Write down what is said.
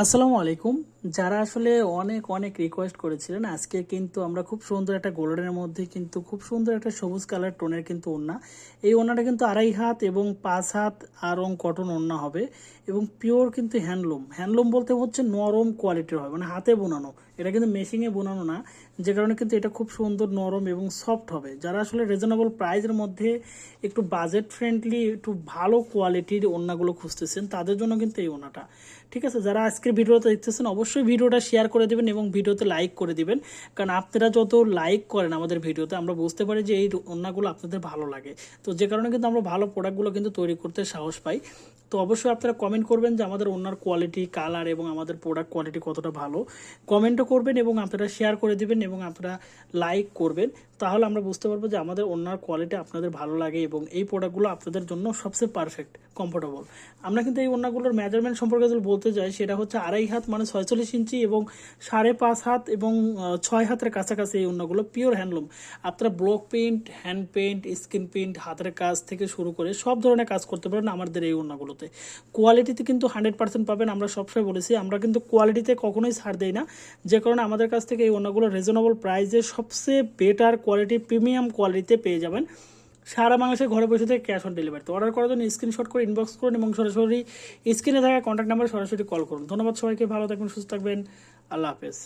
আসসালামু আলাইকুম। যারা আসলে অনেক অনেক রিকোয়েস্ট করেছিলেন, আজকে কিন্তু আমরা খুব সুন্দর একটা গোল্ডেনের মধ্যে কিন্তু খুব সুন্দর একটা সবুজ কালার টোনের কিন্তু ওড়না। এই ওড়নাটা কিন্তু আড়াই হাত এবং পাঁচ হাত আরং কটন ওড়না হবে এবং পিওর কিন্তু হ্যান্ডলুম হ্যান্ডলুম বলতে হচ্ছে নরম কোয়ালিটির হবে মানে হাতে বোনানো। এটা কিন্তু মেশিনে বোনানো না, যে কারণে কিন্তু এটা খুব সুন্দর নরম এবং সফট হবে। যারা আসলে রিজনেবল প্রাইসের মধ্যে একটু বাজেট ফ্রেন্ডলি একটু ভালো কোয়ালিটির ওড়নাগুলো খুঁজতেছেন, তাদের জন্য কিন্তু এই ওড়নাটা। ঠিক আছে? যারা আজকের ভিডিওটা দেখতেছেন, অবশ্যই ভিডিওটা শেয়ার করে দেবেন এবং ভিডিওতে লাইক করে দিবেন। কারণ আপনারা যত লাইক করেন আমাদের ভিডিওতে, আমরা বুঝতে পারি যে এই ওড়নাগুলো আপনাদের ভালো লাগে। তো যে কারণে কিন্তু আমরা ভালো প্রোডাক্টগুলো কিন্তু তৈরি করতে সাহস পাই। তো অবশ্যই আপনারা কমেন্ট করবেন যে আমাদের ওনার কোয়ালিটি কালার এবং আমাদের প্রোডাক্ট কোয়ালিটি কতটা ভালো। কমেন্টও করবেন এবং আপনারা শেয়ার করে দিবেন এবং আপনারা লাইক করবেন। তাহলে আমরা বুঝতে পারব যে আমাদের ওনার কোয়ালিটি আপনাদের ভালো লাগে এবং এই প্রোডাক্টগুলো আপনাদের জন্য সবচেয়ে পারফেক্ট কমফোর্টেবল আমরা কিন্তু এই ওনাগুলোর মেজারমেন্ট সম্পর্কে যদি বলতে যাই, সেটা হচ্ছে আড়াই হাত মানে ছয়চল্লিশ ইঞ্চি এবং সাড়ে পাঁচ হাত এবং ছয় হাতের কাছাকাছি এই ওনাগুলো পিওর হ্যান্ডলুম আপনারা block paint hand paint skin paint হাতের কাজ থেকে শুরু করে সব ধরনের কাজ করতে পারেন আমাদের এই ওনাগুলোতে কোয়ালিটিতে কিন্তু হান্ড্রেড পার্সেন্ট পাবেন, আমরা সবসময় বলেছি। আমরা কিন্তু কোয়ালিটিতে কখনোই ছাড় দেই না। যে কারণে আমাদের কাছ থেকে এই ওনাগুলো রিজনেবল প্রাইসে সবচেয়ে বেটার কোয়ালিটি প্রিমিয়াম কোয়ালিটিতে পেয়ে যাবেন। সারা বাংলাদেশে ঘরে বসে থেকে ক্যাশ অন ডেলিভারি তো অর্ডার করার জন্য স্ক্রিনশট করে ইনবক্স করুন এবং সরাসরি স্ক্রিনে থাকা কন্ট্যাক্ট নাম্বারে সরাসরি কল করুন। ধন্যবাদ সবাইকে, ভালো থাকবেন, সুস্থ থাকবেন। আল্লাহ হাফেজ।